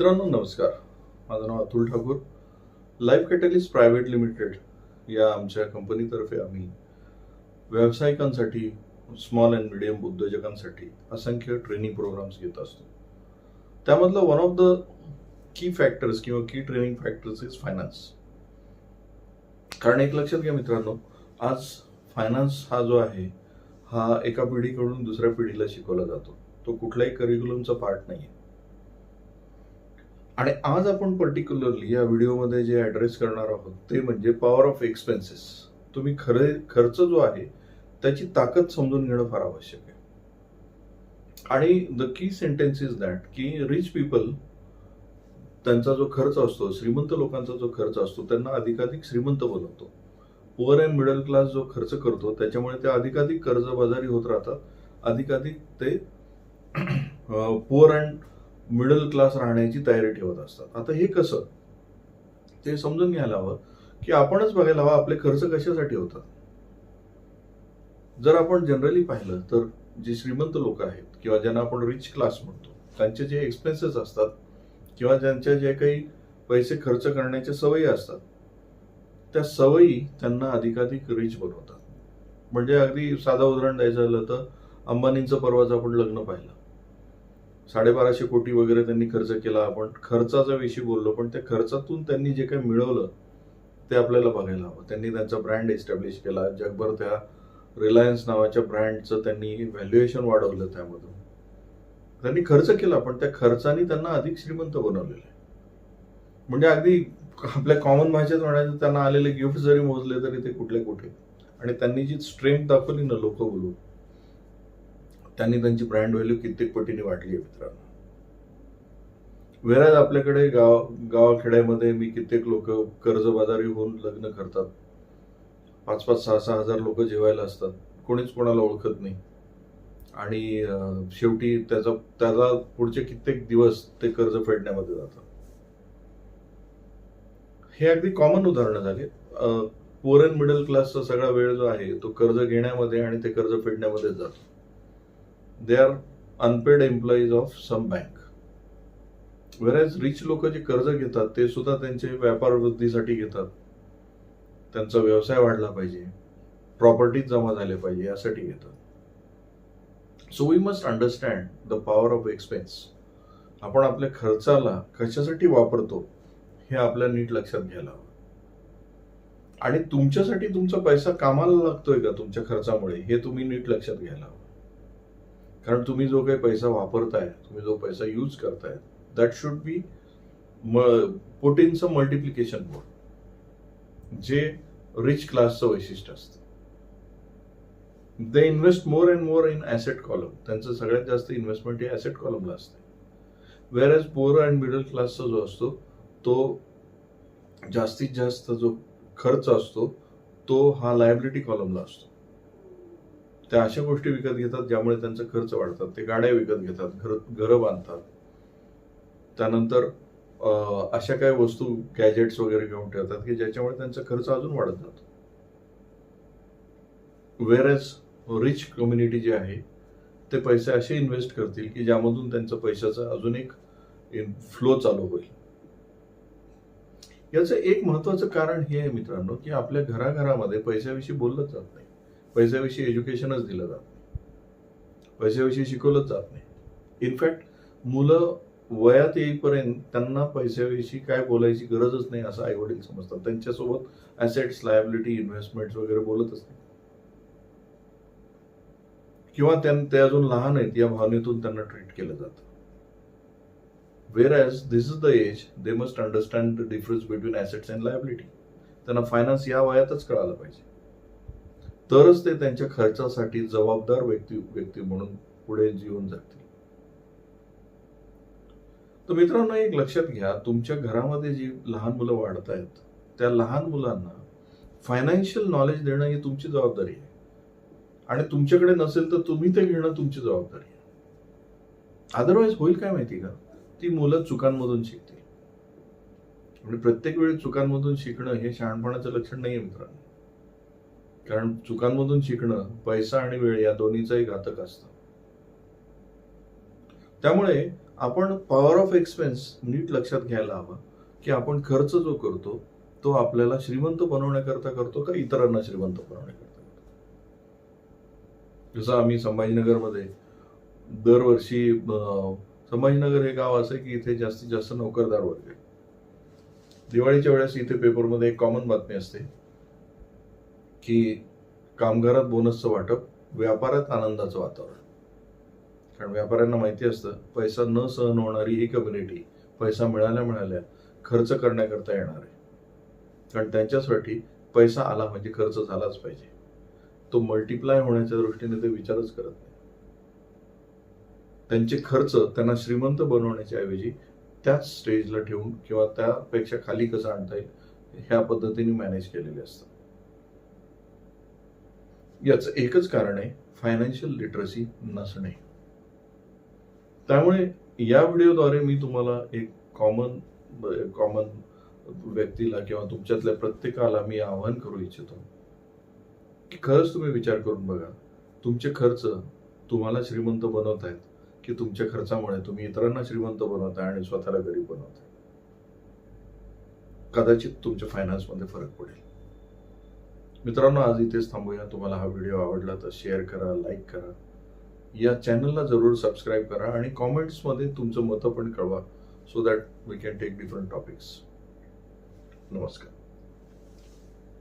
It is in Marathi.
मित्रांनो नमस्कार. माझं नाव Atul Thakur. Life catalyst private limited या आमच्या कंपनीतर्फे आम्ही व्यावसायिकांसाठी स्मॉल अँड मिडियम उद्योजकांसाठी असंख्य ट्रेनिंग प्रोग्राम्स घेत असतो. त्यामधलं one of the key factors किंवा key training factors is finance कारण एक लक्षात घ्या मित्रांनो आज फायनान्स हा जो आहे हा एका पिढीकडून दुसऱ्या पिढीला शिकवला जातो. तो कुठल्याही करिक्युलमचा पार्ट नाही आहे आणि आज आपण पर्टिक्युलरली या व्हिडिओमध्ये जे ॲड्रेस करणार आहोत ते म्हणजे पॉवर ऑफ एक्सपेन्सेस तुम्ही खरे खर्च जो आहे त्याची ताकद समजून घेणं फार आवश्यक आहे. आणि the key sentence is that key rich people त्यांचा जो खर्च असतो श्रीमंत लोकांचा जो खर्च असतो त्यांना अधिकाधिक श्रीमंत बोलवतो पुअर अँड मिडल क्लास जो खर्च करतो त्याच्यामुळे ते अधिकाधिक कर्जबाजारी होत राहतात. अधिकाधिक ते पुअर अँड मिडल क्लास राहण्याची तयारी ठेवत असतात. आता हे कसं? ते समजून घ्यायला हवं की आपणच बघायला हवं आपले खर्च कशासाठी होतात. जर आपण जनरली पाहिलं तर जे श्रीमंत लोक आहेत किंवा ज्यांना आपण रिच क्लास म्हणतो त्यांचे जे एक्सपेन्सेस असतात किंवा ज्यांच्या जे काही पैसे खर्च करण्याच्या सवयी असतात त्या सवयी त्यांना अधिकाधिक रिच बनवतात. म्हणजे अगदी साधं उदाहरण द्यायचं झालं तर अंबानींचं परवाच आपण लग्न पाहिलं. साडेबाराशे कोटी वगैरे त्यांनी खर्च केला. आपण खर्चाच्या विषयी बोललो पण त्या खर्चातून त्यांनी जे काही मिळवलं ते आपल्याला बघायला हवं. त्यांनी त्यांचा ब्रँड एस्टॅब्लिश केला. जगभर त्या रिलायन्स नावाच्या ब्रँडचं त्यांनी व्हॅल्युएशन वाढवलं त्यामधून. त्यांनी खर्च केला पण त्या खर्चाने त्यांना अधिक श्रीमंत बनवलेलं आहे. म्हणजे अगदी आपल्या कॉमन भाषेत म्हणायचं त्यांना आलेले गिफ्ट जरी मोजले तरी ते कुठले कुठे. आणि त्यांनी जी स्ट्रेंथ दाखवली ना लोक बोलून त्यांनी त्यांची ब्रँड व्हॅल्यू कित्येक पटीने वाढली आहे मित्रांनो. वेळात आपल्याकडे गाव गावाखेड्यामध्ये मी कित्येक लोक कर्जबाजारी होऊन लग्न करतात. पाच पाच सहा सहा हजार लोक जेवायला असतात. कोणीच कोणाला ओळखत नाही. आणि शेवटी त्याचा त्याचा पुढचे कित्येक दिवस ते कर्ज फेडण्यामध्ये जातात. हे अगदी कॉमन उदाहरणं झाले. पुअर अँड मिडल क्लासचा सगळा वेळ जो आहे तो कर्ज घेण्यामध्ये आणि ते कर्ज फेडण्यामध्ये जातो. They are unpaid employees of some bank average rich लोक जे कर्ज घेतात ते सुद्धा त्यांचे व्यापार वृद्धीसाठी घेतात. त्यांचा व्यवसाय वाढला पाहिजे. प्रॉपर्टीज जमा झाले पाहिजे यासाठी घेतात. So we must understand the power of expense आपण आपल्या खर्चाला कशासाठी वापरतो हे आपल्या नीट लक्षात घ्यायला हवं. आणि तुमच्यासाठी तुमचा पैसा कामाला लागतोय का तुमच्या खर्चामुळे हे तुम्ही नीट लक्षात घ्यायला हवं. कारण तुम्ही जो काही पैसा वापरताय तुम्ही जो पैसा यूज करताय that should be put multiplication board जे रिच क्लासचं वैशिष्ट्य असतं. They invest more and more in asset column त्यांचं सगळ्यात जास्त इन्व्हेस्टमेंट हे ॲसेट कॉलमला असते. Wear age poor and middle क्लासचा जो असतो तो जास्तीत जास्त जो खर्च असतो तो हा लायबिलिटी कॉलमला असतो. त्या अशा गोष्टी विकत घेतात ज्यामुळे त्यांचा खर्च वाढतात. ते गाड्या विकत घेतात घर घरं बांधतात. त्यानंतर अशा काही वस्तू गॅजेट्स वगैरे घेऊन ठेवतात की ज्याच्यामुळे त्यांचा खर्च अजून वाढत जातो. वेरएस रिच कम्युनिटी जे आहे ते पैसे असे इन्व्हेस्ट करतील की ज्यामधून त्यांचा पैशाचा अजून एक फ्लो चालू होईल. याचं एक महत्वाचं कारण हे आहे मित्रांनो की आपल्या घराघरामध्ये पैशाविषयी बोललंच जात. नाही पैशाविषयी एज्युकेशनच दिलं जात नाही. पैशाविषयी शिकवलंच जात नाही. इनफॅक्ट मुलं वयात येईपर्यंत त्यांना पैशाविषयी काय बोलायची गरजच नाही असं आई वडील समजतात. त्यांच्यासोबत ऍसेट्स लायबिलिटी इन्व्हेस्टमेंट वगैरे बोलतच नाही. किंवा त्यां- ते अजून लहान आहेत या भावनेतून त्यांना ट्रीट केलं जातं. Whereas this is the age they must understand the difference between assets and liability त्यांना फायनान्स या वयातच कळालं पाहिजे. तरच ते त्यांच्या खर्चासाठी जबाबदार व्यक्ती व्यक्ती म्हणून पुढे जीवन जातील तर मित्रांनो एक लक्षात घ्या तुमच्या घरामध्ये जी लहान मुलं वाढत आहेत त्या लहान मुलांना फायनान्शियल नॉलेज देणं ही तुमची जबाबदारी आहे. आणि तुमच्याकडे नसेल तर तुम्ही ते घेणं तुमची जबाबदारी आहे. अदरवाईज होईल काय माहिती का? ती मुलं चुकांमधून शिकतील. आणि प्रत्येक वेळी चुकांमधून शिकणं हे शहाणपणाचं लक्षण नाही आहे मित्रांनो. कारण चुकांमधून शिकणं पैसा आणि वेळ या दोन्हीचाही घातक असतं. त्यामुळे आपण पॉवर ऑफ एक्सपेन्स नीट लक्षात घ्यायला हवा की आपण खर्च जो करतो तो आपल्याला श्रीमंत बनवण्याकरता करतो का इतरांना श्रीमंत बनवण्याकरता करतो? जसं आम्ही संभाजीनगरमध्ये दरवर्षी संभाजीनगर हे गाव असं की इथे जास्तीत जास्त नोकरदार वर्ग दिवाळीच्या वेळेस इथे पेपरमध्ये एक कॉमन बातमी असते. की कामगारात बोनसचं वाटप व्यापारात आनंदाचं वातावरण. कारण व्यापाऱ्यांना माहिती असतं पैसा न सहन होणारी ही कम्युनिटी पैसा मिळाल्या मिळाल्या खर्च करण्याकरता येणार आहे. कारण त्यांच्यासाठी पैसा आला म्हणजे खर्च झालाच पाहिजे. तो मल्टिप्लाय होण्याच्या दृष्टीने ते विचारच करत नाही. त्यांचे खर्च त्यांना श्रीमंत बनवण्याच्या ऐवजी त्याच स्टेजला ठेवून किंवा त्यापेक्षा खाली कसं आणता येईल ह्या पद्धतीने मॅनेज केलेले असतात. याचं एकच कारण आहे फायनान्शियल लिटरसी नसणे. त्यामुळे या व्हिडिओद्वारे मी तुम्हाला एक कॉमन कॉमन व्यक्तीला किंवा तुमच्यातल्या प्रत्येकाला मी आवाहन करू इच्छितो. की खरंच तुम्ही विचार करून बघा तुमचे खर्च तुम्हाला श्रीमंत बनवत आहेत की तुमच्या खर्चामुळे तुम्ही इतरांना श्रीमंत बनवताय आणि स्वतःला गरीब बनवताय कदाचित तुमच्या फायनान्समध्ये फरक पडेल. मित्रांनो आज इथेच थांबूया. तुम्हाला हा व्हिडिओ आवडला तर शेअर करा लाईक करा. या चॅनलला जरूर सबस्क्राईब करा आणि कॉमेंट्समध्ये तुमचं मतं पण कळवा so that we can take different topics नमस्कार.